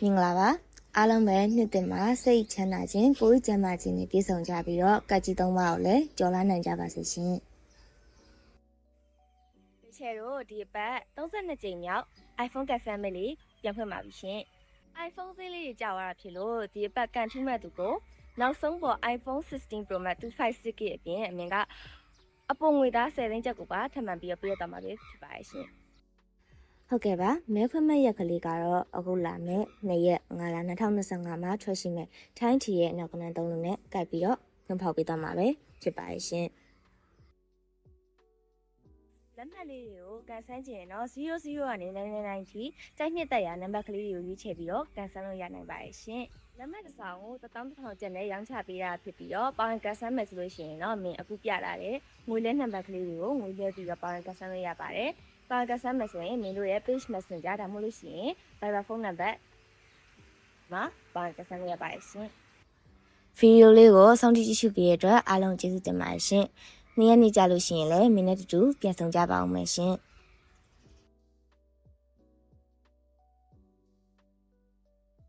မင်္ဂလာပါအားလုံးပဲနှစ်သစ်မှာစိတ်ချမ်းသာခြင်းကိုယ်ကျန်းမာခြင်းနဲ့ပြည့်စုံကြပြီးတော့ကတ်ကြီးသုံးပါးကိုလည်းကြော်လာနိုင်ကြပါစေရှင်ဒီချေတို့ဒီအပတ်32ကြိမ်မြောက် iPhone ကတ် Family ပြန်ဖွင့်ပါပြီရှင် iPhone သေးလေးတွေကြာသွားတာဖြစ်လို့ဒီအပတ်ကန်ထူးမဲ့သူကိုနောက်ဆုံးပေါ် iPhone 16 Pro Max 256 GB အပြင်အမြင်ကအပေါ်ငွေသား10သိန်းချက်ကိုပါထပ်မံပြီးတော့ပြရတော့မှာဖြစ်ပါရဲ့ရှင် ဟုတ်ကဲ့ပါမဲဖွင့်မဲ့ရက်ကလေးကတော့အခုလာမယ့်2ရက်5လ2025မှာထွက်ရှိမဲ့ထိုင်းထီရဲ့နောက်ကနန်းသုံးလုံးနဲ့ကပ်ပြီးတော့ဖွင့်ဖောက်ပေးသွားမှာပဲဖြစ်ပါရဲ့ရှင် လက်မှတ်လေးတွေကိုကန်ဆန်းကျင်ရင်တော့00ကနေ99ထိတိုက်နှစ်တက်ရနံပါတ်ကလေးတွေကိုရွေးချယ်ပြီးတော့ကန်ဆန်းလို့ရနိုင်ပါရဲ့ရှင်လက်မှတ်တစ်စောင်ကို1000ကျပ်နဲ့ရောင်းချပေးတာဖြစ်ပြီးတော့ပေါင်ကန်ဆန်းမယ်ဆိုလို့ရှိရင်တော့မင်းအခုပြလာတဲ့ငွေလဲနံပါတ်ကလေးတွေကိုငွေလဲပြီးတော့ပေါင်ကန်ဆန်းလို့ရပါတယ်ပေါင်ကန်ဆန်းမယ်ဆိုရင်မင်းတို့ရဲ့ page messenger ဒါမှမဟုတ်လို့ရှိရင် Viber ဖုန်းနံပါတ်မှာပေါင်ကန်ဆန်းလို့ရပါတယ်ရှင်ဗီဒီယိုလေးကိုစောင့်ကြည့်ကြည့်ရှုပေးတဲ့အတွက်အားလုံးကျေးဇူးတင်ပါတယ်ရှင် နေ့ရက်နေ့ကြလို့ရှိရင်လည်းမင်းနဲ့တူတူပြန်ဆောင်ကြပါအောင်မယ်ရှင်